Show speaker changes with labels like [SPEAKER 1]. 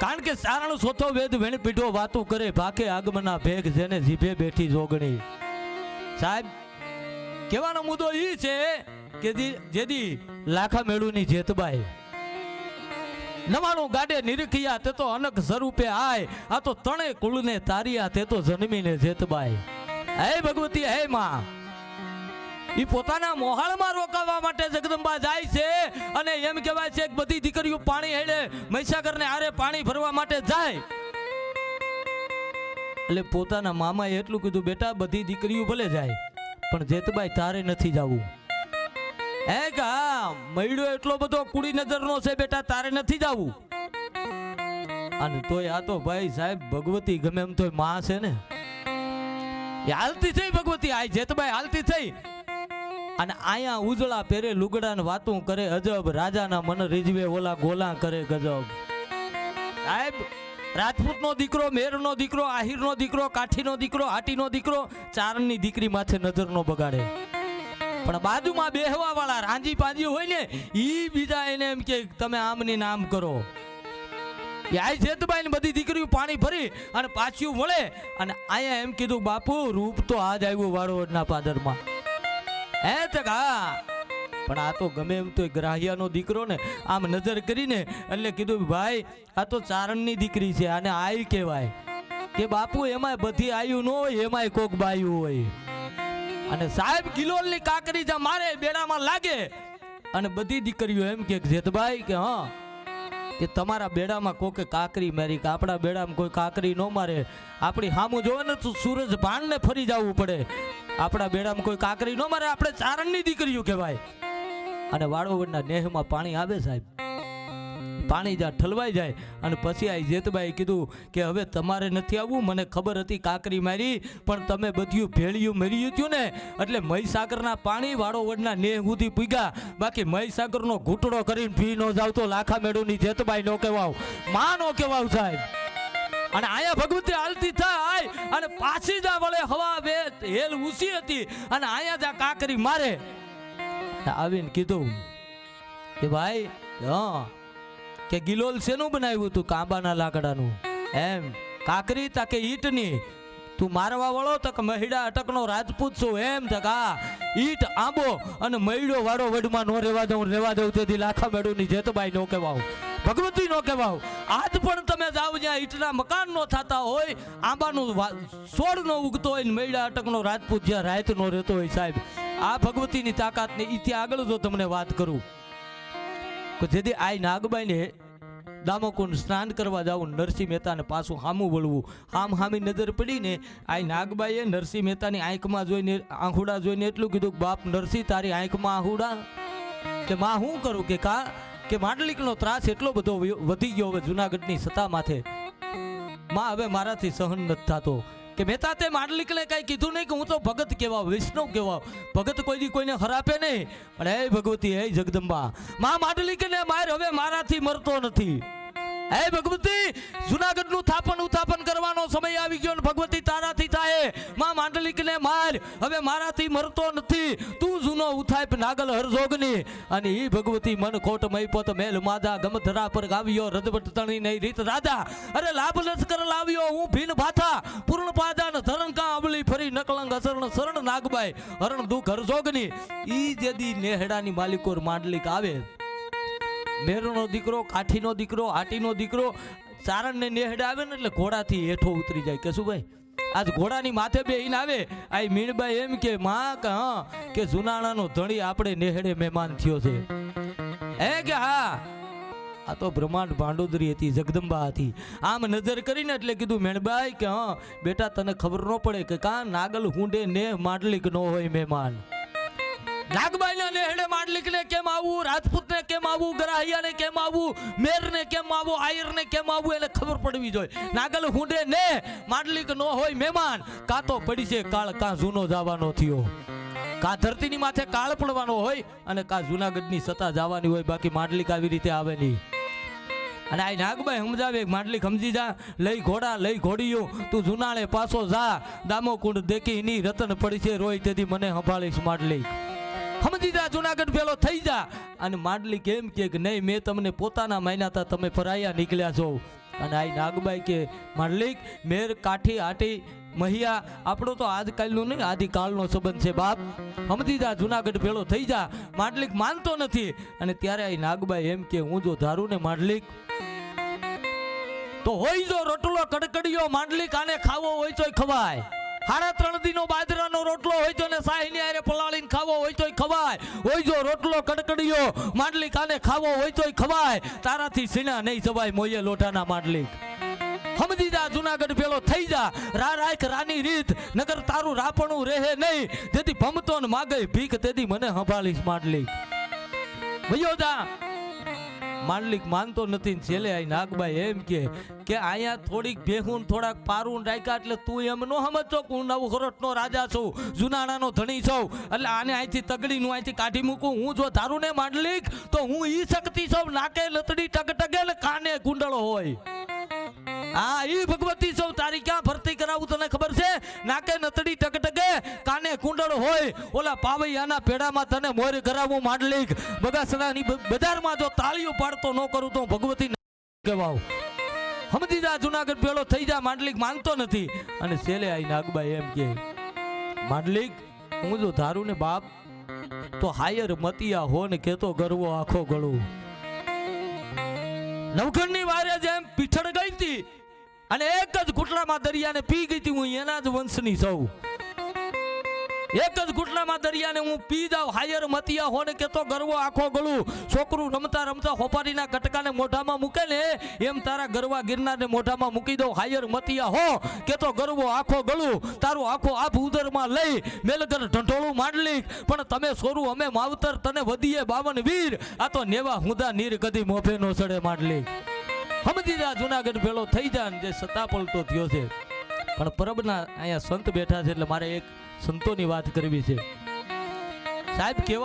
[SPEAKER 1] કારણ કે સારણ સોથો વેદ વેણ પીઠો વાતો કરે ભાકે આગમના ભેગ જેને જીભે બેઠી જોગણી. સાહેબ, કહેવાનો મુદ્દો એ છે કે જેદી લાખા મેળુની જેતબાઈ નવાણું ગાડે નિરખિયા તે તો અનક સ્વરૂપે આય, આ તો તણે કુળને તારિયા તે તો જન્મીને જેતબાઈ હે ભગવતી, હે માં. ઈ પોતાના મોહાળમાં રોકાવા માટે જગદંબા જાય છે અને એમ કહેવાય છે કે બધી દીકરીઓ પાણી હેડે, મહીસાગરને આરે પાણી ભરવા માટે જાય. એટલે પોતાના મામાએ એટલું કીધું, બેટા, બધી દીકરીઓ ભલે જાય, પણ જેતબાઈ તારે નથી જવું. હે કા હા એટલો બધો કુડી નજરનો છે, બેટા, તારે નથી જવું. અને તોય આ તો ભાઈ સાહેબ, ભગવતી ગમે એમ તોયમાં છે ને. એ હાલતી થઈ ભગવતી, આ જેતબાઈ હાલતી થઈ. અને આયા ઉજળા પહેરે લુગડા ને વાતું કરે અજબ. રાજાના મન રીઝવે ઓલા ગોલા કરે ગજબ. સાહેબ રાજપૂતનો દીકરો, મેરનો દીકરો, આહિરનો દીકરો, કાઠીનો દીકરો હાટીનો દીકરો ચારણની દીકરી માથે નજર નો બગાડે. પણ બાજુમાં બેહવા વાળા રાંજી પાંજી હોય ને, ઈ બીજા એને એમ કે, તમે આમની નામ કરો. યાય જેતબાઈ ને બધી દીકરીઓ પાણી ભરી અને પાછું મળે અને આયા એમ કીધું, બાપુ, રૂપ તો આજ આવ્યું વાળોડના પાદરમાં. હે હા પણ આ તો ગમે એમ તો ગ્રાહ્યાનો દીકરો ને આમ નજર કરીને એટલે કીધું, ભાઈ, આ તો ચારણની દીકરી છે, આને આયુ કહેવાય. કે બાપુ, એમાંય બધી આયુ ન હોય, એમાંય કોક બાયું હોય. અને સાહેબ કિલોલની કાકરી જ્યાં મારે બેડામાં લાગે, અને બધી દીકરીઓ એમ કે જેતભાઈ કે હા કે તમારા બેડામાં કોકે કાકરી મારી, કે આપણા બેડામાં કોઈ કાકરી ન મારે. આપણી હામું જોવે ને તો સૂરજ ભાણને ફરી જવું પડે. આપણા બેડામાં કોઈ કાકરી ન મારે, આપણે ચારણની દીકરીઓ કહેવાય. અને વાળોવડના નેહમાં પાણી આવે સાહેબ. પાણી જા ઠલવાઈ જાય અને પછી આ જેતબાઈ કીધું કે હવે તમારે નથી આવવું, મને ખબર હતી કાકરી મારી, પણ તમે બધું ભેળિયું મેળ્યું હતું ને, એટલે મહીસાગરના પાણી વાળોવડના નેહ સુધી પૂગ્યા. બાકી મહીસાગરનો ઘૂંટડો કરીને ફી ન જાવ તો લાખા મેળુની જેતબાઈ નો કહેવાવ. માં નો કહેવાવ સાહેબ. અને આયા ભગવતી હાલતી થાય અને પાછી જા વળે હવા બે હેલ ઊંચી હતી, અને આયા જા કાકરી મારે. આવીને કીધું કે ભાઈ, હા કે ગિલોલ શેનું બનાવ્યું તું કાંબાના લાકડાનું. એમ. કાકરી તાકે ઈટની. તું મારવા વળો તક મહિડા અટકનો રાજપૂત છું. એમ તક આ ઈટ, આંબો અને મહિડો વાળો વડમાં નો રેવા દઉં રેવા દઉં. તેથી લાખા મેળુની જેતબાઈ નો કહેવાવ ભગવતી નો કહેવાવ આજ પણ તમે જાઓ જ્યાં ઈટના મકાન નો થતા હોય, આંબાનું છોડ નો ઉગતો હોય ને મૈડા અટકનો રાજપૂત જ્યાં રાત નો રહેતો હોય સાહેબ. આ ભગવતીની તાકાતને ઈથી આગળ જો તમને વાત કરું. કે જેથી આઈ નાગબાઈને દામોકુંડ સ્નાન કરવા જાવું, નરસિંહ મહેતાને પાછું હામું વળવું. હામ હામી નજર પડીને આઈ નાગબાઈએ નરસિંહ મહેતાની આંખમાં જોઈને, આંખુડા જોઈને એટલું કીધું બાપ નરસિંહ, તારી આંખમાં આંખુડા. કે માં શું કરું? કે કા? કે માંડલિકનો ત્રાસ એટલો બધો વધી ગયો હવે જુનાગઢની સત્તા માથે? માં હવે મારાથી સહન નથી થતો. કે મહેતા તે માંડલિકને કાંઈ કીધું નહીં કે હું તો ભગત કહેવા વૈષ્ણવ કહેવા ભગત કોઈ કોઈને હરાપે નહીં. પણ હે ભગવતી, હે જગદંબા, મા માંડલિકને માર હવે મારાથી મરતો નથી. હે ભગવતી, જુનાગઢનું થાપણ ઉત્થાપન કરવાનો સમય આવી ગયો ભગવતી તારાથી થાયમાં માંડલિકને માર, હવે મારાથી મરતો નથી. તું જૂનો ઉથાપ નાગલ હરજોગની. અને ઈ ભગવતી મન ખોટ મય પોત મેલ માદા ગમધરા પર ગાવ્યો રદવટ તણી નહીં રીત રાધા. અરે લાભ લશ્કર લાવ્યો, હું ભીન ભાથા. અસરણ શરણ નાગબાઈ, હરણ દુઃખ હરજોગની. ઈ જેદી નેહડાની માલિકોર માંડલિક આવે મેરનો દીકરો, કાઠીનો દીકરો, હાટીનો દીકરો, ચારણને નેહડા આવે ને એટલે ઘોડાથી હેઠો ઉતરી જાય. કે શું ભાઈ? આજ ઘોડાની માથે બેહીને આવે. આ મીણબાઈ એમ કે, માં, કે, હા, કે જુનાણાનો ધણી આપણે નેહડે મહેમાન થયો છે. હે કે હા? આ તો બ્રહ્માંડ ભાંડોદરી હતી, જગદંબા હતી. આમ નજર કરીને એટલે કીધું, મેણબાઈ, કે હા, બેટા, તને ખબર ન પડે કે કા નાગલ હુંડે ને માંડલિક નો હોય મહેમાન. નાગબાઈના નેહડે માંડલિકને કેમ આવવું રાજપૂતને કેમ આવવું ગરાહિયાને કેમ આવવું મેરને કેમ આવવું આયરને કેમ આવવું એને ખબર પડવી જોઈએ. નાગલ હુંડે ને માંડલિક નો હોય મહેમાન, કાં તો પડી છે કાળ, કાં જૂનો જવાનો થયો. કા ધરતીની માથે કાળ પડવાનો હોય અને કા જુનાગઢની સત્તા જવાની હોય, બાકી માંડલિક આવી રીતે આવે નહીં. અને આ નાગભાઈ સમજાવે માટલી સમજી જા, લઈ ઘોડા, લઈ ઘોડીયું તું જુનાળે પાછો જા. દામો કુંડ દેખી ની રતન પડી છે રોય, તેથી મને સંભાળીશ માટલી. સમજી જા, જુનાગઢ પેલો થઈ જા. અને માંડલિક એમ કે નહીં, મેં તમને પોતાના માન્યા હતા તમે ફરાયા નીકળ્યા છો. અને આ નાગબાઈ કે માલિક મેર કાઠી આટી મહિયા, આપણો તો આજકાલનો નહીં આદિકાળનો સંબંધ છે, બાપ. સમજી જા જુનાગઢ ભેળો થઈ જા. માંડલિક માનતો નથી. અને ત્યારે આ નાગબાઈ એમ કે, હું જો ધારું ને માંડલિક તો હોય જો રોટલો કડકડીયો માંડલિક આને ખાવો હોય તોય ખવાય. હાડા ત્રણ દિનો બાજરાનો રોટલો હોય તો ને સાહીની આરે પલાળીને ખાવો હોય તોય ખવાય. હોય જો રોટલો કડકડીયો માંડલિક આને ખાવો હોય તોય ખવાય. તારાથી સીણા નહીં જવાય, મોયે લોટાના માંડલિક સમજી જા જુનાગઢ પેલો થઈ જા. રા રાખ રાની રીત નગર તારું રાપણું રહે નહીં. તેથી ભમતો ને માગે ભીખ, તેથી મને સંભાળીશ માંડલિક ભયો જા માંડલિક માનતો નથી છેલ્લે આ નાગબાઈ એમ કે કે અહીંયા થોડીક ભેહું થોડાક પારું રાખ્યા એટલે તું એમ નો સમજો કે હું નવ રાજા છું, જુનાણાનો ધણી છું. એટલે આને અહીંથી તગડીનું અહીંથી કાઢી મૂકું. હું જો ધારું ને માંડલિક તો હું ઈ શક્તિ છું, નાકે લતડી ટગટગે ને કાને કુંડળો હોય. હા, ઈ ભગવતી સૌ તારી ક્યાં ભરતી કરાવું તને ખબર છે? નાકે નતડી ટકટકે કાને કુંડળ હોય, ઓલા પાવૈયાના પેડામાં તને મોર કરાવું માંડલીક. બગાસરાની બજારમાં જો તાળીઓ પાડતો ન કરું તો ભગવતી કહેવાવ સમજી જા જુનાગઢ પેલો થઈ જા માંડલીક, માનતો નથી. અને છેલ્લે આઈ નાગબાઈ એમ કે, માંડલીક, હું જો ધારું ને બાપ, તો હાયર મતિયા હો ને કેતો ગરવો આખો ગળું. નવખંડની વારે જેમ પીઠળ ગઈ હતી અને એક જ ઘૂંટડામાં દરિયાને પી ગઈ હતી હું એના જ વંશની સૌ. એક જ ઘૂંટડામાં દરિયાને હું પી જાઉં. હાયર મતિયા હોને કેતો ગરવો આખો ગળું. છોકરું રમતા રમતા હોપારીના કટકાને મોઢામાં મૂકે ને, એમ તારા ગરવા ગિરનારને મોઢામાં મૂકી દઉં. હાયર મતિયા હો, કેતો ગરવો આખો ગળું. તારું આખો આભ ઉદરમાં લઈ, મેલગર ઢંઢોળું માંડલી. પણ તમે સોરું, અમે માવતર, તને વધીએ બાવન વીર. આ તો નેવા હુદા નીર કદી મોભે નો ચડે માંડલી. સમજી જા જુનાગઢ ભેળો થઈ જા જે સતા પલટો થયો છે. પણ પરબના અહીંયા સંત બેઠા છે, એટલે મારે એક સંતોની વાત કરવી છે. સાહેબ કેવા